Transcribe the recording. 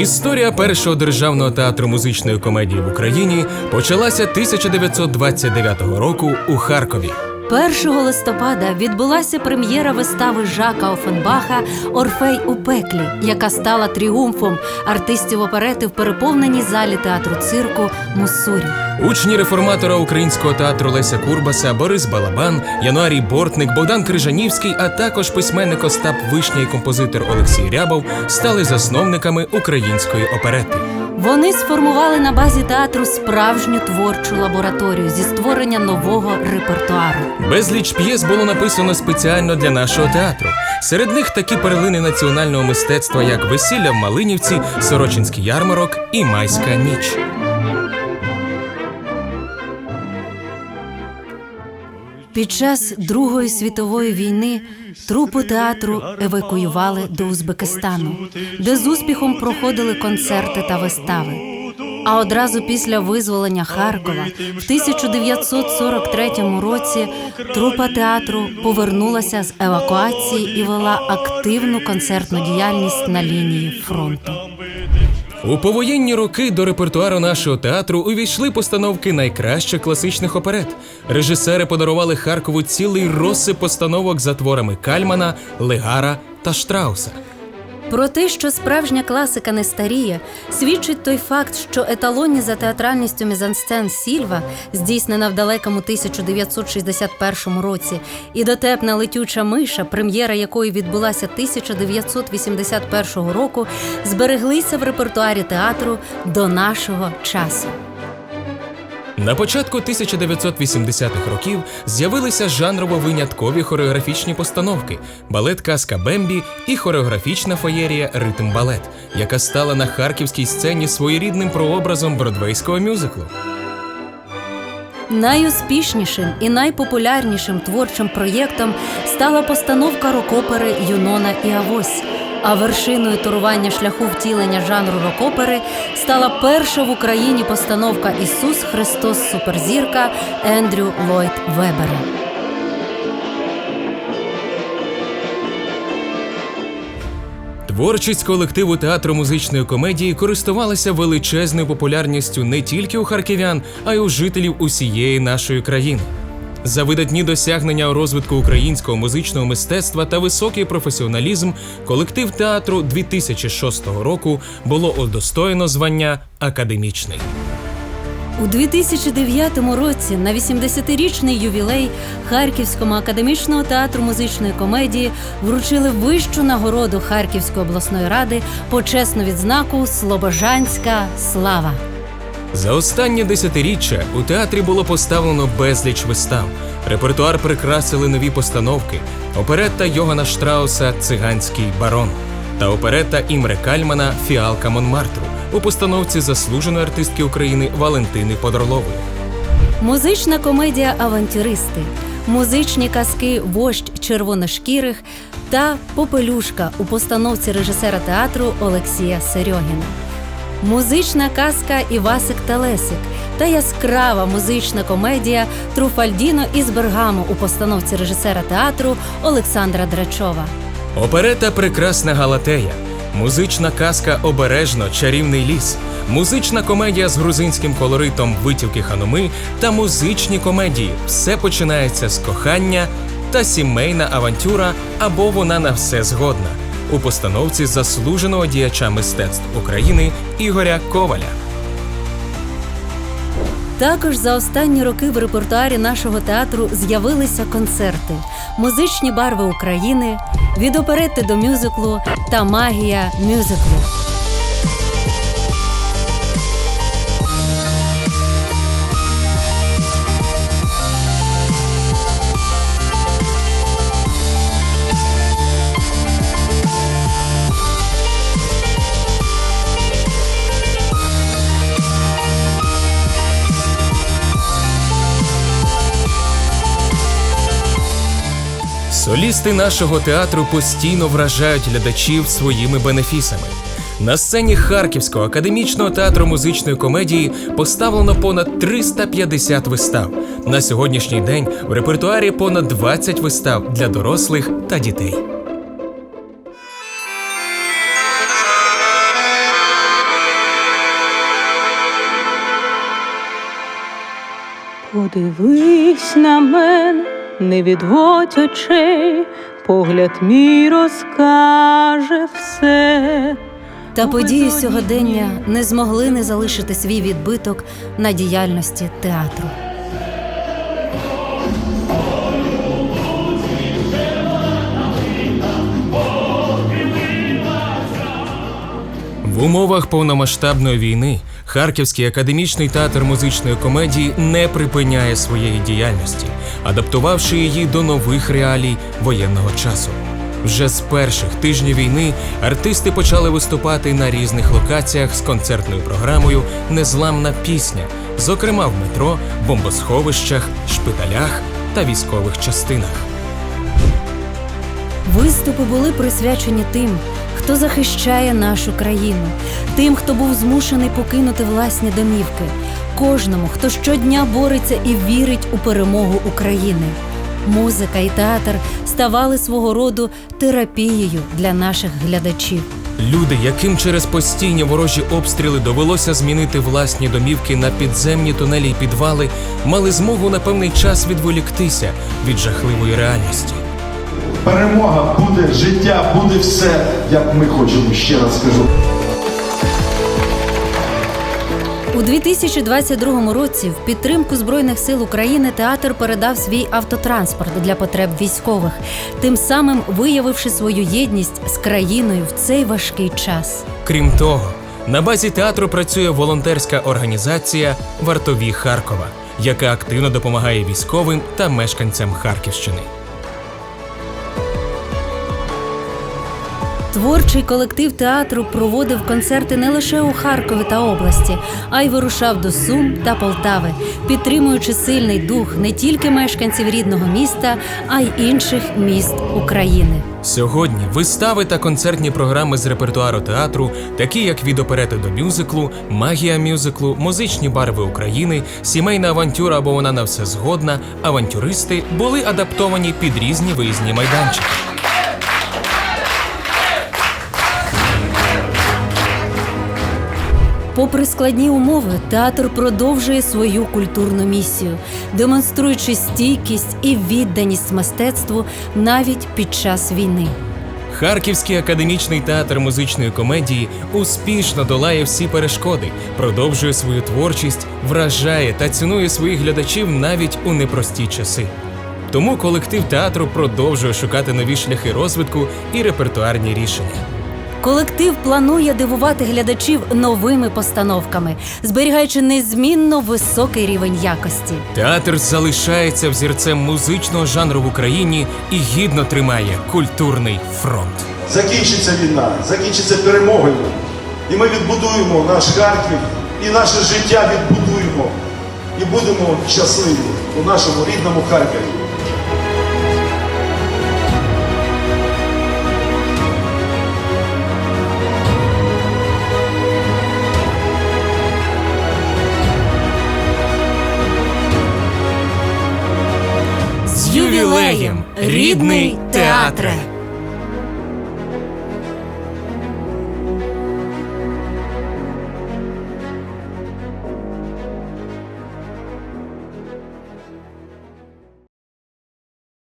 Історія першого державного театру музичної комедії в Україні почалася 1929 року у Харкові. 1 листопада відбулася прем'єра вистави Жака Офенбаха Орфей у пеклі, яка стала тріумфом артистів оперети в переповненій залі театру цирку Муссурі. Учні реформатора українського театру Леся Курбаса, Борис Балабан, Януарій Бортник, Богдан Крижанівський, а також письменник Остап Вишня і композитор Олексій Рябов стали засновниками української оперети. Вони сформували на базі театру справжню творчу лабораторію зі створення нового репертуару. Безліч п'єс було написано спеціально для нашого театру. Серед них такі перлини національного мистецтва, як Весілля в Малинівці, Сорочинський ярмарок і Майська ніч. Під час Другої світової війни трупу театру евакуювали до Узбекистану, де з успіхом проходили концерти та вистави. А одразу після визволення Харкова в 1943 році трупа театру повернулася з евакуації і вела активну концертну діяльність на лінії фронту. У повоєнні роки до репертуару нашого театру увійшли постановки найкращих класичних оперет. Режисери подарували Харкову цілий розсип постановок за творами Кальмана, Легара та Штрауса. Про те, що справжня класика не старіє, свідчить той факт, що еталонні за театральністю мізансцен Сільва, здійснена в далекому 1961 році, і дотепна летюча миша, прем'єра якої відбулася 1981 року, збереглися в репертуарі театру до нашого часу. На початку 1980-х років з'явилися жанрово виняткові хореографічні постановки: балет Казка Бембі і хореографічна феєрія Ритм балет, яка стала на харківській сцені своєрідним прообразом бродвейського мюзиклу. Найуспішнішим і найпопулярнішим творчим проєктом стала постановка рок-опери Юнона і Авось. А вершиною турування шляху втілення жанру рок-опери стала перша в Україні постановка Ісус Христос Суперзірка Ендрю Ллойд Вебера. Творчість колективу театру музичної комедії користувалася величезною популярністю не тільки у харків'ян, а й у жителів усієї нашої країни. За видатні досягнення у розвитку українського музичного мистецтва та високий професіоналізм колектив театру 2006 року було удостоєно звання академічний. У 2009 році на 80-річний ювілей Харківському академічного театру музичної комедії вручили вищу нагороду Харківської обласної ради почесну відзнаку Слобожанська слава. За останнє десятиріччя у театрі було поставлено безліч вистав. Репертуар прикрасили нові постановки: оперетта Йогана Штрауса Циганський барон та оперетта Імре Кальмана Фіалка Монмартру у постановці заслуженої артистки України Валентини Подорлової. Музична комедія Авантюристи, музичні казки Вождь червоношкірих та Попелюшка у постановці режисера театру Олексія Серьогіна. Музична казка Івасик та Лесик та яскрава музична комедія Труфальдіно із Бергамо у постановці режисера театру Олександра Драчова. Оперета Прекрасна Галатея, музична казка Обережно Чарівний ліс, музична комедія з грузинським колоритом Витівки хануми та музичні комедії Все починається з кохання та сімейна авантюра або вона на все згодна у постановці заслуженого діяча мистецтв України Ігоря Коваля. Також за останні роки в репертуарі нашого театру з'явилися концерти, музичні барви України, від оперети до мюзиклу та магія мюзиклу. Солісти нашого театру постійно вражають глядачів своїми бенефісами. На сцені Харківського академічного театру музичної комедії поставлено понад 350 вистав. На сьогоднішній день в репертуарі понад 20 вистав для дорослих та дітей. Подивись на мене не відводь очей, погляд мій розкаже все. Та події сьогодення не змогли не залишити свій відбиток на діяльності театру. В умовах повномасштабної війни Харківський академічний театр музичної комедії не припиняє своєї діяльності, адаптувавши її до нових реалій воєнного часу. Вже з перших тижнів війни артисти почали виступати на різних локаціях з концертною програмою Незламна пісня, зокрема в метро, бомбосховищах, шпиталях та військових частинах. Виступи були присвячені тим, хто захищає нашу країну, тим, хто був змушений покинути власні домівки, кожному, хто щодня бореться і вірить у перемогу України. Музика і театр ставали свого роду терапією для наших глядачів. Люди, яким через постійні ворожі обстріли довелося змінити власні домівки на підземні тунелі й підвали, мали змогу на певний час відволіктися від жахливої реальності. Перемога буде, життя буде все, як ми хочемо, ще раз скажу. У 2022 році в підтримку Збройних сил України театр передав свій автотранспорт для потреб військових, тим самим виявивши свою єдність з країною в цей важкий час. Крім того, на базі театру працює волонтерська організація Вартові Харкова, яка активно допомагає військовим та мешканцям Харківщини. Творчий колектив театру проводив концерти не лише у Харкові та області, а й вирушав до Сум та Полтави, підтримуючи сильний дух не тільки мешканців рідного міста, а й інших міст України. Сьогодні вистави та концертні програми з репертуару театру, такі як від оперети до мюзиклу, магія мюзиклу, музичні барви України, сімейна авантюра або вона на все згодна, авантюристи були адаптовані під різні виїзні майданчики. Попри складні умови, театр продовжує свою культурну місію, демонструючи стійкість і відданість мистецтву навіть під час війни. Харківський академічний театр музичної комедії успішно долає всі перешкоди, продовжує свою творчість, вражає та цінує своїх глядачів навіть у непрості часи. Тому колектив театру продовжує шукати нові шляхи розвитку і репертуарні рішення. Колектив планує дивувати глядачів новими постановками, зберігаючи незмінно високий рівень якості. Театр залишається взірцем музичного жанру в Україні і гідно тримає культурний фронт. Закінчиться війна, закінчиться перемогою. І ми відбудуємо наш Харків і наше життя відбудуємо. І будемо щасливі у нашому рідному Харкові. Ювілеєм, рідний театре!